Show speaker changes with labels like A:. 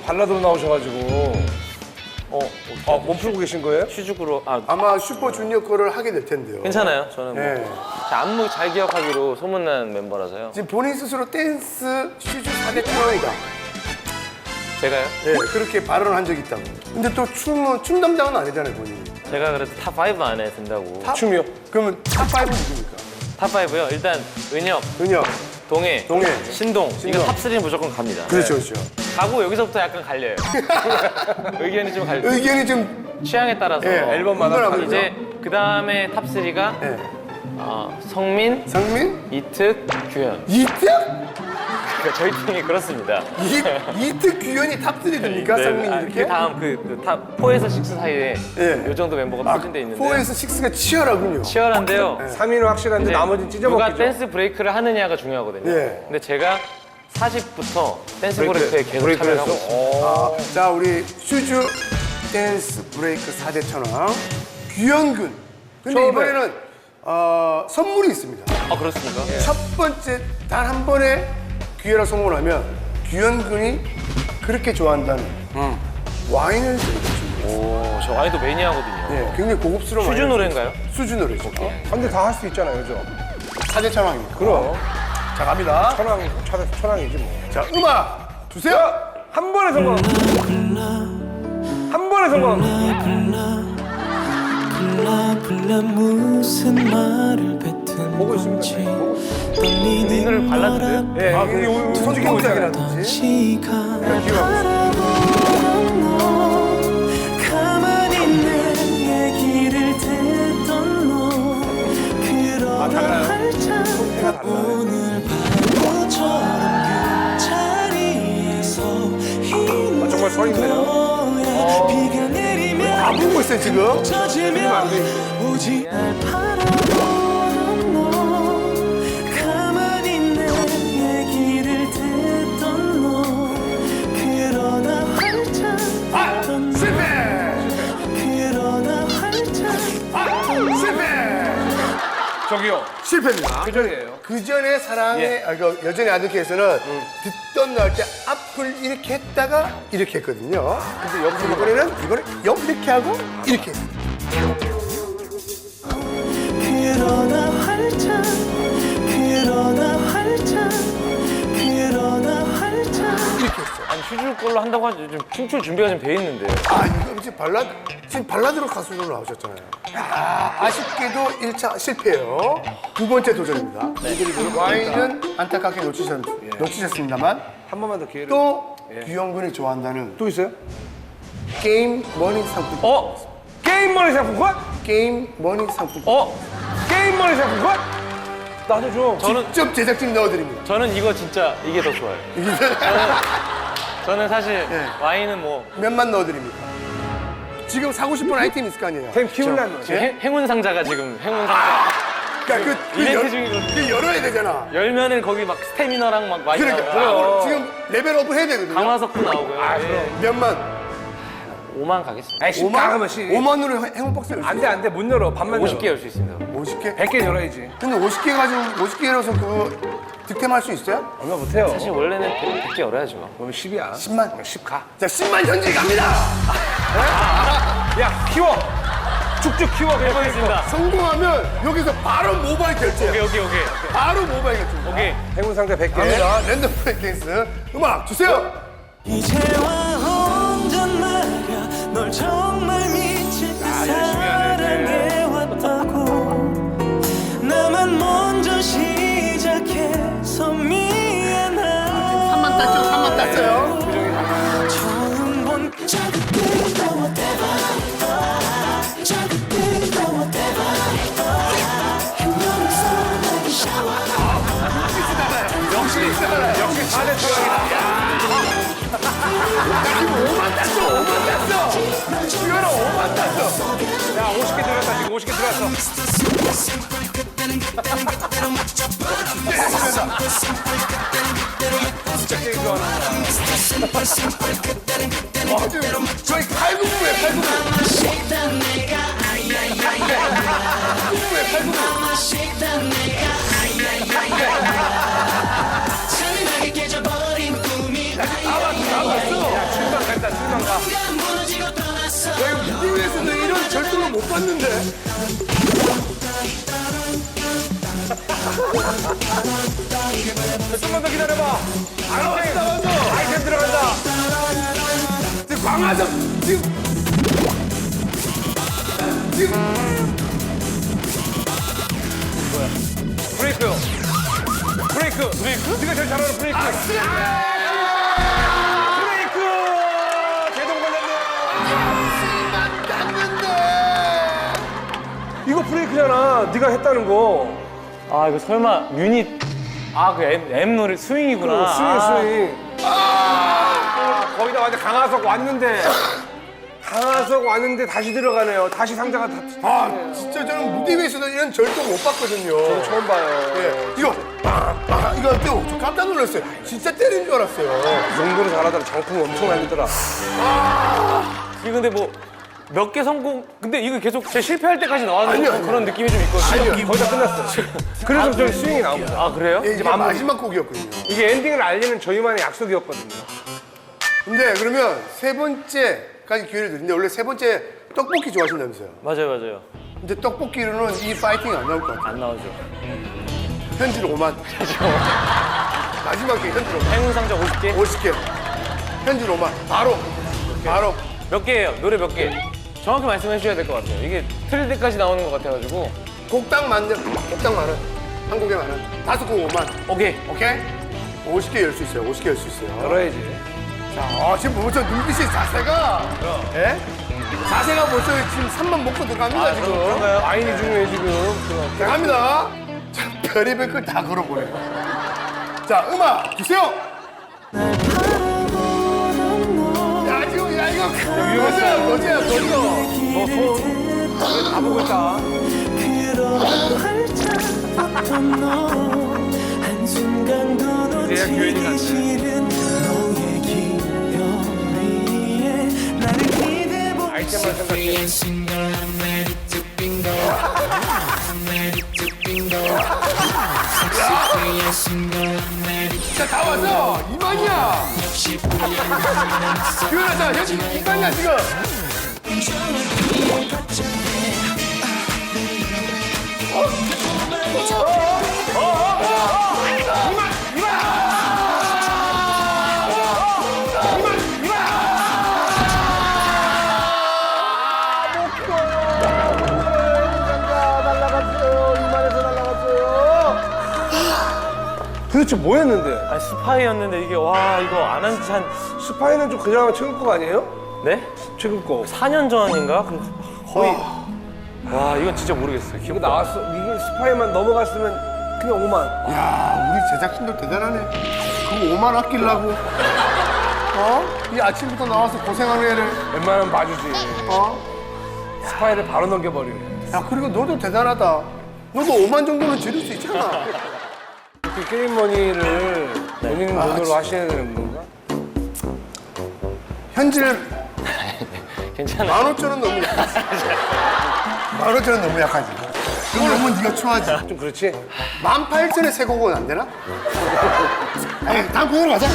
A: 또 발라드로 나오셔가지고
B: 어,
A: 아, 몸 풀고 계신 거예요?
B: 슈즈구로 아
C: 아마 슈퍼주니어 거를 하게 될 텐데요.
B: 괜찮아요. 저는 뭐
C: 네.
B: 제 안무 잘 기억하기로 소문난 멤버라서요.
C: 지금 본인 스스로 댄스 슈즈 4대 태왕이다.
B: 제가요?
C: 네, 그렇게 발언을 한 적이 있다고. 근데 또 춤은 춤 담당은 아니잖아요, 본인이.
B: 제가 그래도 탑 5 안에 든다고.
C: 탑?
A: 춤이요?
C: 그러면 탑5는 누굽니까?
B: 탑 5요. 일단 은혁,
C: 은혁.
B: 동해,
C: 동해.
B: 신동.
C: 신동.
B: 이거 탑 3는 무조건 갑니다.
C: 그렇죠, 그렇죠.
B: 가고 여기서부터 약간 갈려요. 의견이 좀 갈려.
C: 의견이 좀
B: 취향에 따라서
C: 예,
A: 앨범마다.
B: 이제 그 다음에 탑 3가
C: 예.
B: 어, 성민,
C: 상민?
B: 이특, 규현.
C: 이특?
B: 그러니까 저희 팀이 그렇습니다.
C: 이, 이특 규현이 탑3 됩니까? 상민이
B: 아,
C: 이렇게?
B: 그 다음 그탑 4에서 6 사이에
C: 예.
B: 요 정도 멤버가
C: 아,
B: 포진돼 있는데
C: 4에서 6가 치열하군요.
B: 치열한데요.
A: 3위는 확실한데
B: 이제
A: 나머지는
B: 누가
A: 찢어먹기죠.
B: 댄스 브레이크를 하느냐가 중요하거든요.
C: 예.
B: 근데 제가 40부터 댄스 브레이크에 계속 참여를 하고? 있어요.
A: 어.
C: 자, 우리 슈즈 댄스 브레이크 4대 천왕 규현군. 근데
A: 처음에.
C: 이번에는 어, 선물이 있습니다.
B: 아 그렇습니까?
C: 첫 번째 단 한 번에 기회라 성공을 하면 규현군이 그렇게 좋아한다는 와인을 드리겠습니다.
B: 오, 저 와인도 매니아거든요.
C: 네, 굉장히 고급스러운
B: 슈즈
C: 와인을
B: 노래인가요?
C: 수주 노래죠.
A: 근데 다 할 수 있잖아요, 그죠?
C: 사제 천왕입니까?
A: 그럼.
C: 자 갑니다.
A: 천왕, 천- 천왕이지 뭐.
C: 자 음악 주세요.
A: 한 번에 성공! 한 번에 성공!
D: 불러 무슨 말을 뱉은
A: 보고 있습니다.
D: 건지
A: 네, 보고
B: 이 노래를 발라드인데요?
A: 예,
C: 아, 그
D: 가만히 내 얘기를 듣던 너 그러나 활짝 오늘 서
A: 있네요.
D: 내리면
C: 안 보고 있어요 지금.
D: 젖으면 오지
C: 1패입니다.
A: 그 전이에요.
C: 그 전에 사랑의 예. 아, 그 여전히 아들께서는 음. 듣던 날때 앞을 이렇게 했다가 이렇게 했거든요. 근데 옆으로 이번에는 이걸 옆 이렇게 하고 이렇게.
D: 그러다 활짝 그러다 활짝 그러다 활짝
B: 아니 슈즈 걸로 한다고 하지 지금 춤출 준비가 지금 돼 있는데.
C: 아 이거 지금 발라드 지금 발라드로 가수로 나오셨잖아요. 아, 아쉽게도 1차 실패예요. 두 번째 도전입니다. 와인은 안타깝게 놓치셨, 놓치셨습니다만
A: 한 번만 더 기회를.
C: 또 규영군이 좋아한다는
A: 또 있어요?
C: 게임 머니 상품.
B: 어?
A: 게임 머니 상품권?
C: 게임 머니 상품.
B: 어?
A: 게임 머니 상품권? 나도 좀.
B: 저는
C: 직접 제작진 넣어드립니다.
B: 저는 이거 진짜 이게 더 좋아요. 저는 사실
C: 네.
B: 와인은 뭐
C: 몇만 넣어드립니다. 지금 사고 싶은 아이템 있을 거 아니에요?
A: 템.
B: 지금 행- 행운 상자가 지금 행운 상자
C: 그러니까 그, 그,
B: 이벤트
C: 열. 그 열어야 되잖아.
B: 열면은 거기 막 스태미너랑 막 와인
C: 그러니까
B: 나오고
C: 아, 지금 레벨업을 해야 되거든요.
B: 강화석도 나오고요.
A: 아,
B: 예.
A: 그럼.
C: 몇만?
B: 5만 가겠습니다.
A: 아이, 10가 하면 씨.
C: 5만으로 행운 박스 열수
A: 안 돼, 안 돼. 못 열어. 반만
B: 50개 열수 있습니다.
C: 50개?
A: 100개 열어야지.
C: 근데 50개 가지고 50개 열어서 그거 득템할 수 있어요?
A: 얼마 못해요.
B: 사실 원래는 100개 열어야죠.
A: 그러면 10이야.
C: 10만.
A: 10 가.
C: 자, 10만 현질 갑니다.
A: 야, 키워. 쭉쭉 키워.
B: 해보겠습니다.
C: 성공하면 여기서 바로 모바일 결제.
B: 오케이, 오케이, 오케이.
C: 바로 모바일 결제.
B: 오케이.
A: 행운 상자 100개.
C: 갑니다. 랜덤 프레이케이스. 음악 주세요.
D: 이제와 혼잣말이야 널 정말 미칠 듯 사랑해왔다고 나만 먼저 시작해서 미안하다
C: 3만 땄죠? 3만 땄어요.
D: 처음 본
C: 역시.
A: 역시 4대 천왕이다.
C: 지금 5만 땄어. 5만 땄어. 이거는 5만 땄어.
A: 야, 50개 들어갔다. 지금 50개 들어갔어. 진짜 게임 좋아하는
C: 와, 지금 저희 칼국무. 칼국무에 칼국무.
D: 잔인하게 깨져버린 꿈이
A: 야,
C: 봤는데.
A: 좀만 더 기다려봐. 아이템, 아이템 들어간다.
C: 지금 지금 지금
A: 브레이크. 브레이크. 브레이크? 네가 제일 잘하는 브레이크.
C: 아,
A: 브레이크잖아. 네가 했다는 거.
B: 아 이거 설마 유닛 아그 M, M 노래 스윙이구나.
A: 스윙,
B: 아,
A: 스윙. 아, 거기다 완전 강하석 왔는데. 강하석 왔는데 다시 들어가네요. 다시 상자가 다.
C: 아 진짜 저는 무대 위에서도 이런 절도 못 봤거든요.
A: 처음 봐요.
C: 예, 이거 아, 아, 이거 또 깜짝 놀랐어요. 진짜 때린 줄 알았어요.
A: 이 정도로 잘하더라. 정품 엄청 날리더라.
B: 이거 근데 뭐 몇 개 성공 근데 이거 계속 제 실패할 때까지 나왔는
C: 아니요, 아니요.
B: 그런 느낌이 좀 있거든요.
C: 아니요.
A: 거의 다 끝났어. 그래서 저기 스윙이 나온 거야.
B: 아 그래요?
C: 예, 이게 마지막 곡이었거든요.
A: 이게 엔딩을 알리는 저희만의 약속이었거든요.
C: 근데 그러면 세 번째까지 기회를 드리는데 원래 세 번째 떡볶이 좋아하신다면서요.
B: 맞아요 맞아요.
C: 근데 떡볶이로는 이 파이팅이 안 나올 것 같아요.
B: 안 나오죠.
C: 현질 5만. 마지막 게 현질 5만.
B: 행운 상자 50개
C: 50개. 현질 5만. 바로. 바로.
B: 몇 개예요? 노래 몇 개? 정확히 말씀해 주셔야 될 것 같아요. 이게 틀릴 때까지 나오는 것 같아가지고
C: 곡당 만원. 곡당 만 원. 한 곡에 만 원. 다섯 곡 5만.
B: 오케이
C: 오케이? 50개 열 수 있어요. 50개 열 수 있어요.
A: 열어야지.
C: 자, 아, 지금 벌써 눈빛이 자세가. 예? 자세가 벌써 지금 3만 먹고 들어갑니다, 지금.
A: 그런가요? 아인이 중요해 지금.
C: 들어갑니다. 자, 별의별 걸 다 걸어보네. 자, 음악 주세요. 야, 지금, 야, 이거 거지야, 거지야, 거지야.
A: 다 보고 있다. 대학 교인이
D: 기대보
A: 아이템만 생각해.
C: 자, 다 왔어. 이만이야. 규현아, 자, 현지 이만이야, 지금.
A: 도대체 뭐 했는데?
B: 아 스파이였는데 이게 와 이거 안 한 지 한
A: 스파이는 좀 그냥 최근 거 아니에요?
B: 네?
A: 최근 거.
B: 4년 전인가? 그럼 거의 와 이건 진짜 모르겠어요.
A: 이거
B: 기억
A: 나왔어. 이게 스파이만 넘어갔으면 그냥 5만.
C: 야, 우리 제작진도 대단하네. 그거 5만 아끼려고. 어? 이 아침부터 나와서 고생하는 애를.
A: 웬만하면 봐주지.
C: 어?
A: 스파이를 바로 넘겨버리네.
C: 야, 그리고 너도 대단하다. 너도 5만 정도는 지를 수 있잖아.
A: 그 게임 머니를 본인
C: 아,
A: 돈으로
C: 진짜.
A: 하시는 건가?
C: 현질
B: 괜찮아.
C: 15,000원 너무 약하지. 15,000원 너무 약하지. 그거 너무 네가 추하지.
A: 좀 그렇지?
C: 18,000에 세 곡은 안 되나? 에이, 다음 곡으로 가자. 에이.